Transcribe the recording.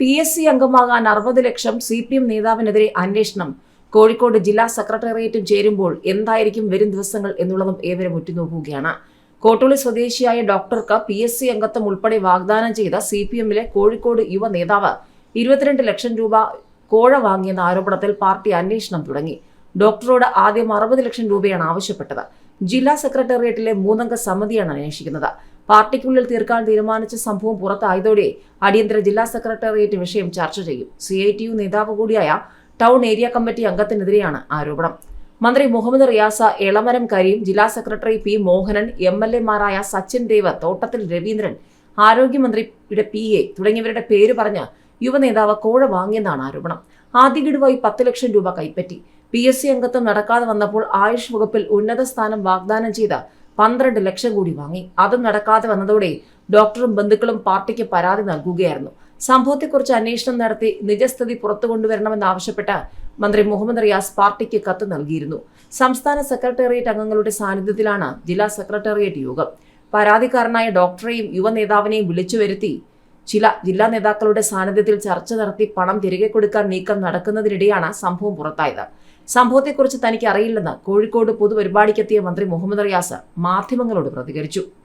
P S C അംഗമാകാൻ അറുപത് ലക്ഷം C P M നേതാവിനെതിരെ അന്വേഷണം. കോഴിക്കോട് ജില്ലാ സെക്രട്ടേറിയറ്റും ചേരുമ്പോൾ എന്തായിരിക്കും വരും ദിവസങ്ങൾ എന്നുള്ളതും ഏവരും ഉറ്റുനോക്കുകയാണ്. കോട്ടോളി സ്വദേശിയായ ഡോക്ടർക്ക് പി എസ് സി അംഗത്വം ഉൾപ്പെടെ വാഗ്ദാനം ചെയ്ത സി പി എമ്മിലെ കോഴിക്കോട് യുവ നേതാവ് ഇരുപത്തിരണ്ട് ലക്ഷം രൂപ കോഴ വാങ്ങിയെന്ന ആരോപണത്തിൽ പാർട്ടി അന്വേഷണം തുടങ്ങി. ഡോക്ടറോട് ആദ്യം അറുപത് ലക്ഷം രൂപയാണ് ആവശ്യപ്പെട്ടത്. ജില്ലാ സെക്രട്ടേറിയറ്റിലെ മൂന്നംഗ സമിതിയാണ് അന്വേഷിക്കുന്നത്. പാർട്ടിക്കുള്ളിൽ തീർക്കാൻ തീരുമാനിച്ച സംഭവം പുറത്തായതോടെ അടിയന്തര ജില്ലാ സെക്രട്ടേറിയറ്റ് വിഷയം ചർച്ച ചെയ്യും. സി ഐ ടി യു നേതാവ് കൂടിയായ ടൗൺ ഏരിയ കമ്മിറ്റി അംഗത്തിനെതിരെയാണ് ആരോപണം. മന്ത്രി മുഹമ്മദ് റിയാസ എളമരം കരീം ജില്ലാ secretary P Mohanan M L എമാരായ Sachin Dev Thottathil Raveendran ആരോഗ്യമന്ത്രിയുടെ P A തുടങ്ങിയവരുടെ പേര് പറഞ്ഞ് യുവനേതാവ് കോഴ വാങ്ങിയെന്നാണ് ആരോപണം. ആദ്യ ഗഡുവായി പത്ത് ലക്ഷം രൂപ കൈപ്പറ്റി. പി എസ് സി അംഗത്വം നടക്കാതെ വന്നപ്പോൾ ആയുഷ് വകുപ്പിൽ ഉന്നത സ്ഥാനം വാഗ്ദാനം ചെയ്ത് പന്ത്രണ്ട് ലക്ഷം കൂടി വാങ്ങി. അതും നടക്കാതെ വന്നതോടെ ഡോക്ടറും ബന്ധുക്കളും പാർട്ടിക്ക് പരാതി നൽകുകയായിരുന്നു. സംഭവത്തെക്കുറിച്ച് അന്വേഷണം നടത്തി നിജസ്ഥിതി പുറത്തു കൊണ്ടുവരണമെന്നാവശ്യപ്പെട്ട് മന്ത്രി മുഹമ്മദ് റിയാസ് പാർട്ടിക്ക് കത്ത് നൽകിയിരുന്നു. സംസ്ഥാന സെക്രട്ടേറിയറ്റ് അംഗങ്ങളുടെ സാന്നിധ്യത്തിലാണ് ജില്ലാ സെക്രട്ടേറിയറ്റ് യോഗം. പരാതിക്കാരനായ ഡോക്ടറെയും യുവ നേതാവിനെയും വിളിച്ചു വരുത്തി ചില ജില്ലാ നേതാക്കളുടെ സാന്നിധ്യത്തിൽ ചർച്ച നടത്തി പണം തിരികെ കൊടുക്കാൻ നീക്കം നടക്കുന്നതിനിടെയാണ് സംഭവം പുറത്തായത്. സംഭവത്തെക്കുറിച്ച് തനിക്ക് അറിയില്ലെന്ന് കോഴിക്കോട് പൊതുപരിപാടിക്കെത്തിയ മന്ത്രി മുഹമ്മദ് റിയാസ് മാധ്യമങ്ങളോട് പ്രതികരിച്ചു